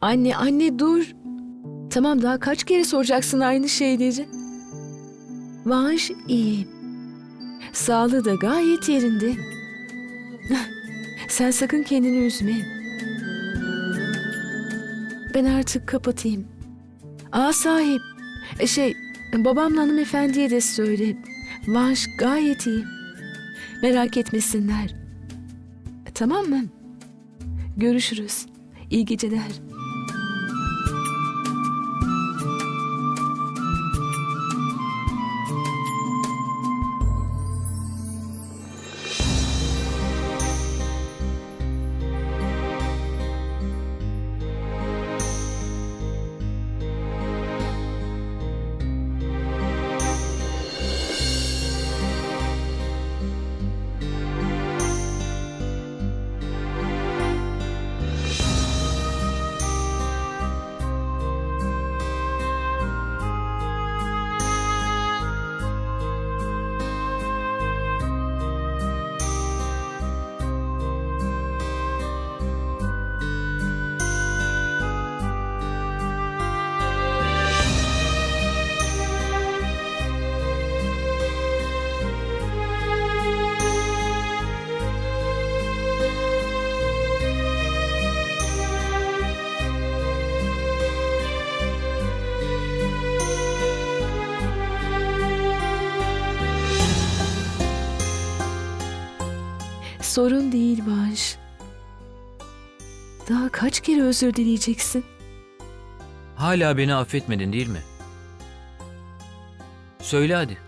Anne, anne dur. Tamam daha kaç kere soracaksın aynı şeyleri? Vanş iyi. Sağlığı da gayet yerinde. Sen sakın kendini üzme. Ben artık kapatayım. Aa sahip. E, Şey, babamla hanımefendiye de söyle. Vanş gayet iyi. Merak etmesinler. Tamam mı? Görüşürüz. İyi geceler. Sorun değil Vanş. Daha kaç kere özür dileyeceksin? Hala beni affetmedin değil mi? Söyle hadi.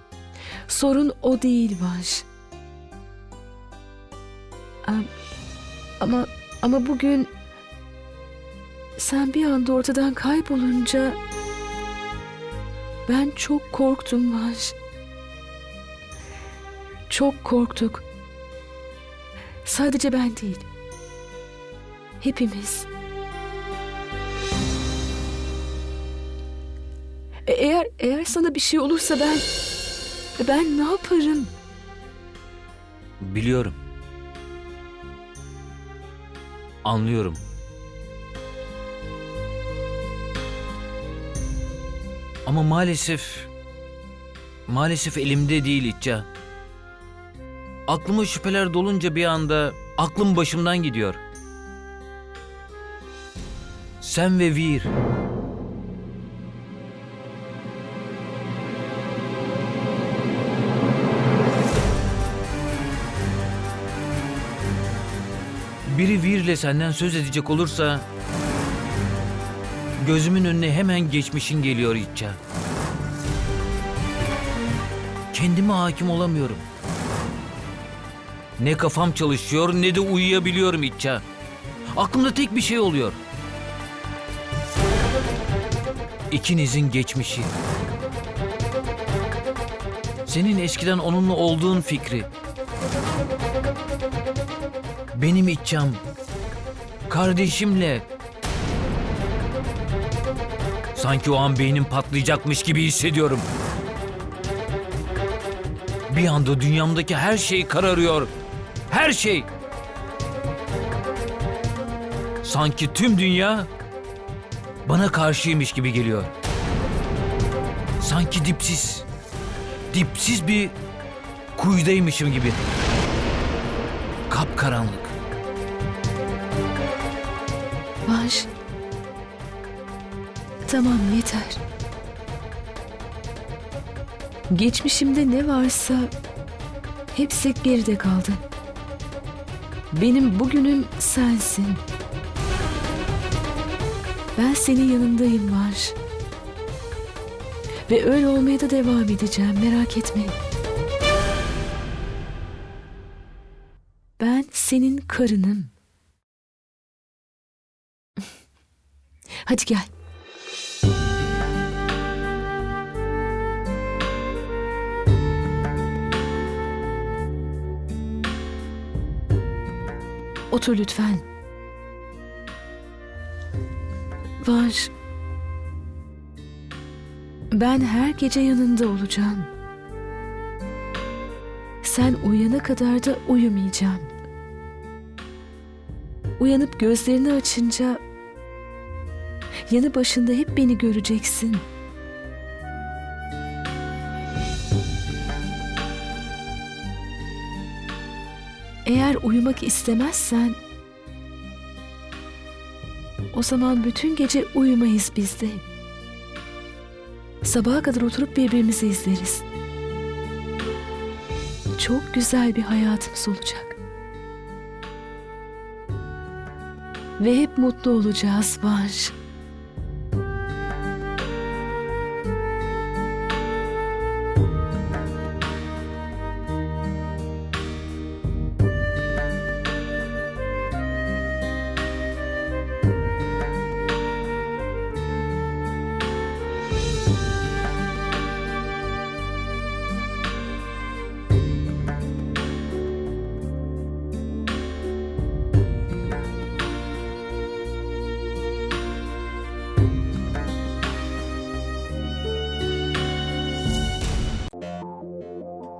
Sorun o değil Vanş. Am- Ama ama bugün sen bir anda ortadan kaybolunca ben çok korktum Vanş. Çok korktuk. Sadece ben değil. Hepimiz. E- Eğer eğer sana bir şey olursa ben ben ne yaparım? Biliyorum. Anlıyorum. Ama maalesef maalesef elimde değil İtça. Aklıma şüpheler dolunca bir anda aklım başımdan gidiyor. Sen ve Vir. Biri Vir'le senden söz edecek olursa gözümün önüne hemen geçmişin geliyor İtça. Kendime hakim olamıyorum. Ne kafam çalışıyor ne de uyuyabiliyorum İtça. Aklımda tek bir şey oluyor. İkinizin geçmişi. Senin eskiden onunla olduğun fikri. Benim İtçam. Kardeşimle. Sanki o an beynim patlayacakmış gibi hissediyorum. Bir anda dünyamdaki her şey kararıyor. Her şey. Sanki tüm dünya bana karşıymış gibi geliyor. Sanki dipsiz, dipsiz bir kuyudaymışım gibi. Kapkaranlık. Vanş. Tamam yeter. Geçmişimde ne varsa hepsi geride kaldı. Benim bugünüm sensin. Ben senin yanındayım Vanş. Ve öyle olmaya da devam edeceğim merak etme. Ben senin karınım. Hadi gel. Otur lütfen. Var. Ben her gece yanında olacağım. Sen uyana kadar da uyumayacağım. Uyanıp gözlerini açınca yanı başında hep beni göreceksin. Eğer uyumak istemezsen o zaman bütün gece uyumayız biz de. Sabaha kadar oturup birbirimizi izleriz. Çok güzel bir hayatımız olacak. Ve hep mutlu olacağız Vanş.